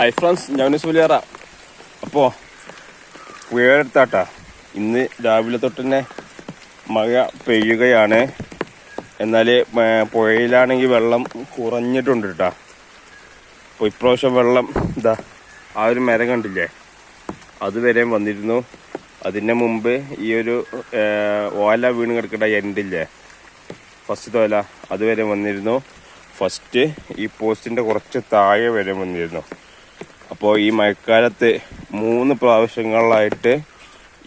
Hi friends ഞാൻ സുലിയറ അപ്പോൾ പുഴയെടുത്താട്ടാ ഇന്ന് രാവിലെ തൊട്ട് തന്നെ മഴ പെയ്യുകയാണ്. എന്നാൽ പുഴയിലാണെങ്കിൽ വെള്ളം കുറഞ്ഞിട്ടുണ്ട് കേട്ടാ അപ്പോൾ ഇപ്രാവശ്യം വെള്ളം ഇതാ ആ ഒരു മരം കണ്ടില്ലേ? അതുവരെ വന്നിരുന്നു. അതിന് മുമ്പ് ഈ ഒരു ഓല വീണ് കിടക്കേണ്ട എൻഡില്ലേ? ഫസ്റ്റ് ഓല അതുവരെ വന്നിരുന്നു. ഫസ്റ്റ് ഈ പോസ്റ്റിന്റെ കുറച്ച് താഴെ വരെ വന്നിരുന്നു. അപ്പോൾ ഈ മഴക്കാലത്ത് മൂന്ന് പ്രാവശ്യങ്ങളിലായിട്ട്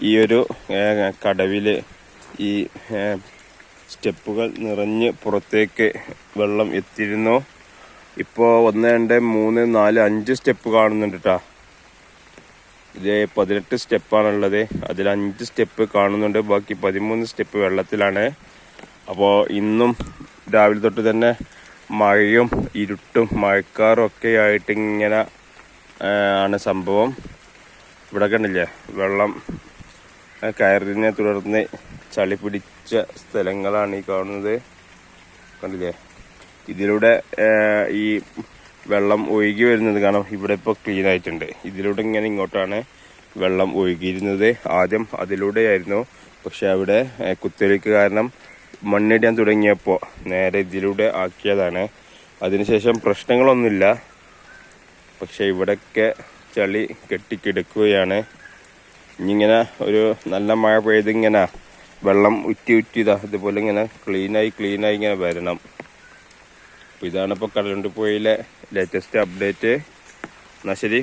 ഈ ഒരു കടവിൽ ഈ സ്റ്റെപ്പുകൾ നിറഞ്ഞ് പുറത്തേക്ക് വെള്ളം എത്തിയിരുന്നു. ഇപ്പോൾ ഒന്ന് രണ്ട് മൂന്ന് നാല് അഞ്ച് സ്റ്റെപ്പ് കാണുന്നുണ്ട് കേട്ടോ ഇത് പതിനെട്ട് സ്റ്റെപ്പാണുള്ളത്. അതിൽ അഞ്ച് സ്റ്റെപ്പ് കാണുന്നുണ്ട്. ബാക്കി പതിമൂന്ന് സ്റ്റെപ്പ് വെള്ളത്തിലാണ്. അപ്പോൾ ഇന്നും രാവിലെ തൊട്ട് തന്നെ മഴയും ഇരുട്ടും മഴക്കാറും ഒക്കെ ആയിട്ട് ഇങ്ങനെ ആണ് സംഭവം. ഇവിടെ കണ്ടില്ലേ വെള്ളം കയറിനെ തുടർന്ന് ചളി പിടിച്ച സ്ഥലങ്ങളാണ് ഈ കാണുന്നത്. കണ്ടില്ലേ? ഇതിലൂടെ ഈ വെള്ളം ഒഴുകി വരുന്നത് കാരണം ഇവിടെ ഇപ്പോൾ ക്ലീൻ ആയിട്ടുണ്ട്. ഇതിലൂടെ ഇങ്ങനെ ഇങ്ങോട്ടാണ് വെള്ളം ഒഴുകിയിരുന്നത്. ആദ്യം അതിലൂടെയായിരുന്നു. പക്ഷെ അവിടെ കുത്തലേക്ക് കാരണം മണ്ണിടാൻ തുടങ്ങിയപ്പോൾ നേരെ ഇതിലൂടെ ആക്കിയതാണ്. അതിനുശേഷം പ്രശ്നങ്ങളൊന്നുമില്ല. പക്ഷെ ഇവിടെയൊക്കെ ചളി കെട്ടിക്കിടക്കുകയാണ്. ഇനിയിങ്ങനെ ഒരു നല്ല മഴ പെയ്തിങ്ങനെ വെള്ളം ഉറ്റി ഉറ്റിതാ ഇതുപോലെ ഇങ്ങനെ ക്ലീനായി ക്ലീനായി ഇങ്ങനെ വരണം. അപ്പോൾ ഇതാണ് ഇപ്പോൾ കടലുണ്ടി പുഴയിലെ ലേറ്റസ്റ്റ് അപ്ഡേറ്റ് എന്നാൽ ശരി.